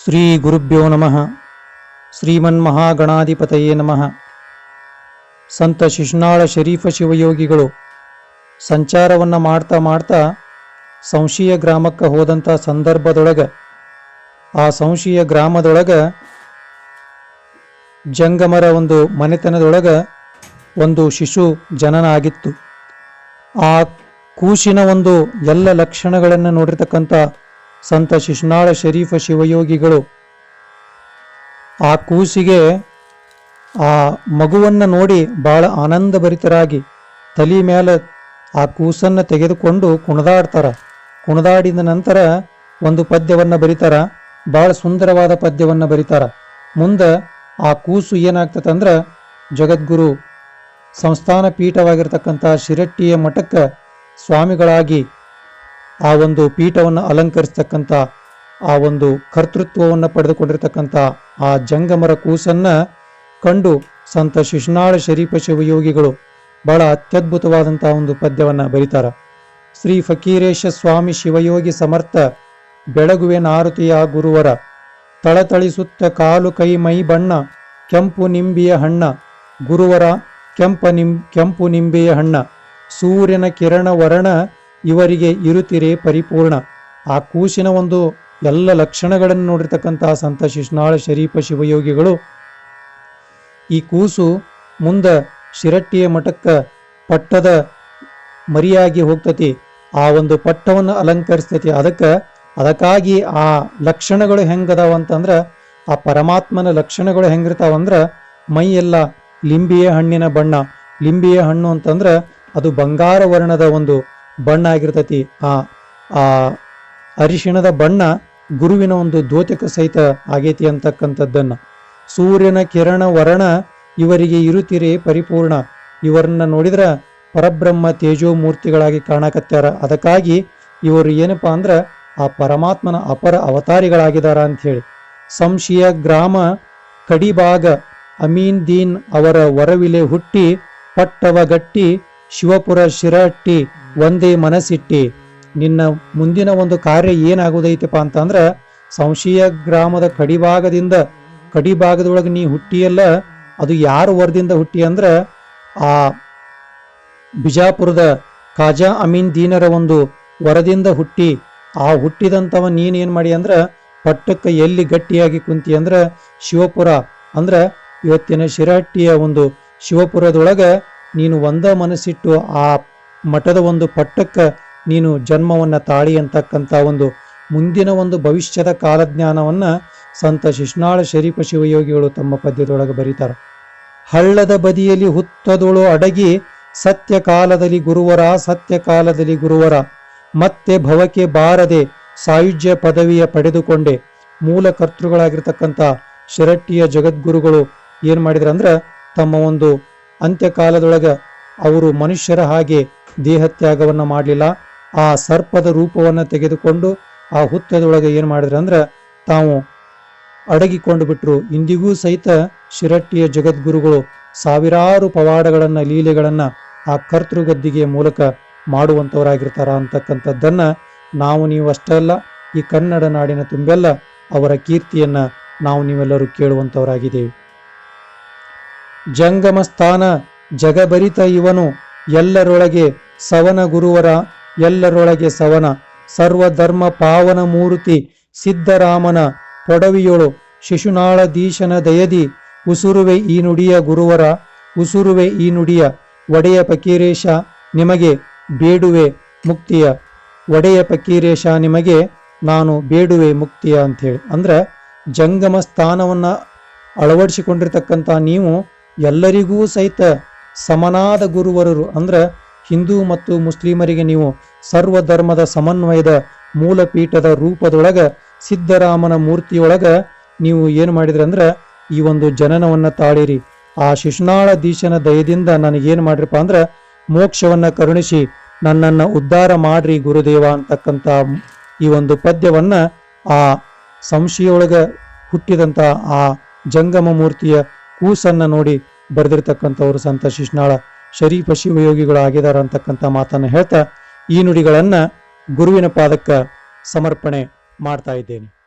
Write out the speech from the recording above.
ಶ್ರೀ ಗುರುಭ್ಯೋ ನಮಃ. ಶ್ರೀಮನ್ಮಹಾಗಣಾಧಿಪತಯೇ ನಮಃ. ಸಂತ ಶಿಶುನಾಳ ಶರೀಫ ಶಿವಯೋಗಿಗಳು ಸಂಚಾರವನ್ನು ಮಾಡ್ತಾ ಮಾಡ್ತಾ ಸಂಶೀಯ ಗ್ರಾಮಕ್ಕೆ ಹೋದಂಥ ಸಂದರ್ಭದೊಳಗೆ, ಆ ಸಂಶೀಯ ಗ್ರಾಮದೊಳಗೆ ಜಂಗಮರ ಒಂದು ಮನೆತನದೊಳಗೆ ಒಂದು ಶಿಶು ಜನನ ಆಗಿತ್ತು ಆ ಕೂಸಿನ ಒಂದು ಎಲ್ಲ ಲಕ್ಷಣಗಳನ್ನು ನೋಡಿರ್ತಕ್ಕಂಥ ಸಂತ ಶಿಶ್ನಾಳ ಶರೀಫ ಶಿವಯೋಗಿಗಳು. ಆ ಕೂಸಿಗೆ ಆ ಮಗುವನ್ನು ನೋಡಿ ಬಹಳ ಆನಂದಭರಿತರಾಗಿ ತಲೆ ಮೇಲೆ ಆ ಕೂಸನ್ನು ತೆಗೆದುಕೊಂಡು ಕುಣಿದಾಡ್ತಾರ. ಕುಣಿದಾಡಿದ ನಂತರ ಒಂದು ಪದ್ಯವನ್ನು ಬರಿತಾರ. ಬಹಳ ಸುಂದರವಾದ ಪದ್ಯವನ್ನು ಬರಿತಾರ. ಮುಂದೆ ಆ ಕೂಸು ಏನಾಗ್ತದಂದ್ರೆ ಜಗದ್ಗುರು ಸಂಸ್ಥಾನ ಪೀಠವಾಗಿರ್ತಕ್ಕಂಥ ಶಿರಟ್ಟಿಯ ಮಠಕ್ಕೆ ಸ್ವಾಮಿಗಳಾಗಿ ಆ ಒಂದು ಪೀಠವನ್ನು ಅಲಂಕರಿಸ್ತಕ್ಕಂಥ, ಆ ಒಂದು ಕರ್ತೃತ್ವವನ್ನು ಪಡೆದುಕೊಂಡಿರ್ತಕ್ಕಂಥ ಆ ಜಂಗಮರ ಕೂಸನ್ನ ಕಂಡು ಸಂತ ಶಿಶುನಾಳ ಶರೀಫ ಶಿವಯೋಗಿಗಳು ಬಹಳ ಅತ್ಯದ್ಭುತವಾದಂತಹ ಒಂದು ಪದ್ಯವನ್ನು ಬರೀತಾರ. ಶ್ರೀ ಫಕೀರೇಶ ಸ್ವಾಮಿ ಶಿವಯೋಗಿ ಸಮರ್ಥ ಬೆಳಗುವೆ ನಾರುತಿಯ ಗುರುವರ ತಳತಳಿಸುತ್ತ ಕಾಲು ಕೈ ಮೈ ಬಣ್ಣ, ಕೆಂಪು ನಿಂಬಿಯ ಹಣ್ಣ, ಗುರುವರ ಕೆಂಪ ನಿಂ, ಕೆಂಪು ನಿಂಬೆಯ ಹಣ್ಣ, ಸೂರ್ಯನ ಕಿರಣ ವರ್ಣ ಇವರಿಗೆ ಇರುತ್ತಿರೆ ಪರಿಪೂರ್ಣ. ಆ ಕೂಸಿನ ಒಂದು ಎಲ್ಲ ಲಕ್ಷಣಗಳನ್ನು ನೋಡಿರ್ತಕ್ಕಂತಹ ಸಂತ ಶಿಶುನಾಳ ಶರೀಫ ಶಿವಯೋಗಿಗಳು. ಈ ಕೂಸು ಮುಂದ ಶಿರಟ್ಟಿಯ ಮಠಕ್ಕೆ ಪಟ್ಟದ ಮರಿಯಾಗಿ ಹೋಗ್ತತಿ. ಆ ಒಂದು ಪಟ್ಟವನ್ನು ಅಲಂಕರಿಸ್ತತಿ. ಅದಕ್ಕೆ, ಅದಕ್ಕಾಗಿ ಆ ಲಕ್ಷಣಗಳು ಹೆಂಗದಾವ ಅಂತಂದ್ರೆ, ಆ ಪರಮಾತ್ಮನ ಲಕ್ಷಣಗಳು ಹೆಂಗಿರ್ತಾವಂದ್ರ ಮೈಯೆಲ್ಲ ಲಿಂಬಿಯ ಹಣ್ಣಿನ ಬಣ್ಣ. ಲಿಂಬಿಯ ಹಣ್ಣು ಅಂತಂದ್ರೆ, ಅದು ಬಂಗಾರ ವರ್ಣದ ಒಂದು ಬಣ್ಣ ಆಗಿರ್ತೈತಿ. ಆ ಆ ಅರಿಶಿಣದ ಬಣ್ಣ ಗುರುವಿನ ಒಂದು ದ್ಯೋತಕ ಸಹಿತ ಆಗೈತಿ ಅಂತಕ್ಕಂಥದ್ದನ್ನ. ಸೂರ್ಯನ ಕಿರಣ ವರ್ಣ ಇವರಿಗೆ ಇರುತ್ತಿರೇ ಪರಿಪೂರ್ಣ. ಇವರನ್ನ ನೋಡಿದ್ರ ಪರಬ್ರಹ್ಮ ತೇಜೋ ಮೂರ್ತಿಗಳಾಗಿ ಕಾಣಕತ್ಯಾರ ಅದಕ್ಕಾಗಿ ಇವರು ಏನಪ್ಪಾ ಅಂದ್ರ ಆ ಪರಮಾತ್ಮನ ಅಪರ ಅವತಾರಿಗಳಾಗಿದ್ದಾರ ಅಂತ ಹೇಳಿ ಸಂಶಯ ಗ್ರಾಮ ಕಡಿಭಾಗ ಅಮೀನ್ ದೀನ್ ಅವರ ವರವಿಲೆ ಹುಟ್ಟಿ ಪಟ್ಟವ ಗಟ್ಟಿ ಶಿವಪುರ ಶಿರಟ್ಟಿ ಒಂದೇ ಮನಸ್ಸಿಟ್ಟಿ, ನಿನ್ನ ಮುಂದಿನ ಒಂದು ಕಾರ್ಯ ಏನಾಗೋದೈತಪ್ಪ ಅಂತಂದ್ರೆ, ಸಂಶಯ ಗ್ರಾಮದ ಕಡಿಭಾಗದಿಂದ, ಕಡಿಭಾಗದೊಳಗೆ ನೀ ಹುಟ್ಟಿಯಲ್ಲ, ಅದು ಯಾರು ವರದಿಂದ ಹುಟ್ಟಿ ಅಂದ್ರ, ಆ ಬಿಜಾಪುರದ ಖಾಜಾ ಅಮೀನ್ ದೀನರ ಒಂದು ವರದಿಂದ ಹುಟ್ಟಿ, ಆ ಹುಟ್ಟಿದಂಥವ ನೀನ್ ಏನ್ ಮಾಡಿ ಅಂದ್ರ, ಪಟ್ಟಕ್ಕೆ ಎಲ್ಲಿ ಗಟ್ಟಿಯಾಗಿ ಕುಂತಿ ಅಂದ್ರ, ಶಿವಪುರ, ಅಂದ್ರ ಇವತ್ತಿನ ಶಿರಹಟ್ಟಿಯ ಒಂದು ಶಿವಪುರದೊಳಗ ನೀನು ಒಂದ ಮನಸ್ಸಿಟ್ಟು ಆ ಮಠದ ಒಂದು ಪಟ್ಟಕ್ಕ ನೀನು ಜನ್ಮವನ್ನ ತಾಳಿ ಅಂತಕ್ಕಂಥ ಒಂದು ಮುಂದಿನ ಒಂದು ಭವಿಷ್ಯದ ಕಾಲಜ್ಞಾನವನ್ನ ಸಂತ ಶಿಶ್ನಾಳ ಶರೀಫ ಶಿವಯೋಗಿಗಳು ತಮ್ಮ ಪದ್ಯದೊಳಗೆ ಬರೀತಾರೆ. ಹಳ್ಳದ ಬದಿಯಲ್ಲಿ ಹುತ್ತದೊಳು ಅಡಗಿ ಸತ್ಯ ಕಾಲದಲ್ಲಿ ಗುರುವರ ಸತ್ಯ ಕಾಲದಲ್ಲಿ ಗುರುವರ, ಮತ್ತೆ ಭವಕ್ಕೆ ಬಾರದೆ ಸಾಯುಜ್ಯ ಪದವಿಯ ಪಡೆದುಕೊಂಡೆ ಮೂಲ ಕರ್ತೃಗಳಾಗಿರ್ತಕ್ಕಂಥ ಶಿರಟ್ಟಿಯ ಜಗದ್ಗುರುಗಳು ಏನು ಮಾಡಿದ್ರಂದ್ರೆ ತಮ್ಮ ಒಂದು ಅಂತ್ಯಕಾಲದೊಳಗೆ ಅವರು ಮನುಷ್ಯರ ಹಾಗೆ ದೇಹತ್ಯಾಗವನ್ನ ಮಾಡಲಿಲ್ಲ. ಆ ಸರ್ಪದ ರೂಪವನ್ನು ತೆಗೆದುಕೊಂಡು ಆ ಹುತ್ತದೊಳಗೆ ಏನು ಮಾಡಿದ್ರು ಅಂದ್ರೆ ತಾವು ಅಡಗಿಕೊಂಡು ಬಿಟ್ರು. ಇಂದಿಗೂ ಸಹಿತ ಶಿರಟ್ಟಿಯ ಜಗದ್ಗುರುಗಳು ಸಾವಿರಾರು ಪವಾಡಗಳನ್ನ, ಲೀಲೆಗಳನ್ನ ಆ ಕರ್ತೃಗದ್ದಿಗೆಯ ಮೂಲಕ ಮಾಡುವಂಥವರಾಗಿರ್ತಾರ ಅಂತಕ್ಕಂಥದ್ದನ್ನ ನಾವು ನೀವು ಅಷ್ಟೇ ಅಲ್ಲ, ಈ ಕನ್ನಡ ನಾಡಿನ ತುಂಬೆಲ್ಲ ಅವರ ಕೀರ್ತಿಯನ್ನ ನಾವು ನೀವೆಲ್ಲರೂ ಕೇಳುವಂಥವರಾಗಿದ್ದೇವೆ ಜಂಗಮ ಸ್ಥಾನ ಜಗಭರಿತ ಇವನು ಎಲ್ಲರೊಳಗೆ ಸವನ ಗುರುವರ ಎಲ್ಲರೊಳಗೆ ಸವನ. ಸರ್ವಧರ್ಮ ಪಾವನ ಮೂರ್ತಿ ಸಿದ್ಧರಾಮನ ಪೊಡವಿಯೊಳು ಶಿಶುನಾಳಧೀಶನ ದಯದಿ. ಉಸುರುವೆ ಈ ನುಡಿಯ ಗುರುವರ, ಉಸುರುವೆ ಈ ನುಡಿಯ ಒಡೆಯ ಪಕೀರೇಶ ನಿಮಗೆ ಬೇಡುವೆ ಮುಕ್ತಿಯ. ಒಡೆಯ ಪಕೀರೇಶ ನಿಮಗೆ ನಾನು ಬೇಡುವೆ ಮುಕ್ತಿಯ ಅಂಥೇಳಿ. ಅಂದರೆ ಜಂಗಮ ಸ್ಥಾನವನ್ನ ಅಳವಡಿಸಿಕೊಂಡಿರ್ತಕ್ಕಂಥ ನೀವು ಎಲ್ಲರಿಗೂ ಸಹಿತ ಸಮನಾದ ಗುರುವರರು. ಅಂದ್ರೆ ಹಿಂದೂ ಮತ್ತು ಮುಸ್ಲಿಮರಿಗೆ ನೀವು ಸರ್ವಧರ್ಮದ ಸಮನ್ವಯದ ಮೂಲಪೀಠದ ರೂಪದೊಳಗ ಸಿದ್ದರಾಮನ ಮೂರ್ತಿಯೊಳಗ ನೀವು ಏನು ಮಾಡಿದ್ರಿ ಅಂದ್ರೆ ಈ ಒಂದು ಜನನವನ್ನ ತಾಳಿರಿ. ಆ ಶಿಶುನಾಳ ದೀಶನ ದಯದಿಂದ ನನಗೇನು ಮಾಡ್ರಿಪ್ಪ ಅಂದ್ರೆ ಮೋಕ್ಷವನ್ನ ಕರುಣಿಸಿ ನನ್ನನ್ನ ಉದ್ಧಾರ ಮಾಡ್ರಿ ಗುರುದೇವ ಅಂತಕ್ಕಂಥ ಈ ಒಂದು ಪದ್ಯವನ್ನ ಆ ಸಂಶಿಯೊಳಗ ಹುಟ್ಟಿದಂತ ಆ ಜಂಗಮ ಮೂರ್ತಿಯ ಕೂಸನ್ನ ನೋಡಿ ಬರೆದಿರ್ತಕ್ಕಂಥವ್ರು ಸಂತ ಶಿಶುನಾಳ ಶರೀಫ ಶಿವಯೋಗಿಗಳು ಆಗಿದ್ದಾರೆ ಅಂತಕ್ಕಂಥ ಮಾತನ್ನು ಹೇಳ್ತಾ ಈ ನುಡಿಗಳನ್ನು ಗುರುವಿನ ಪಾದಕ್ಕ ಸಮರ್ಪಣೆ ಮಾಡ್ತಾ ಇದ್ದೇನೆ.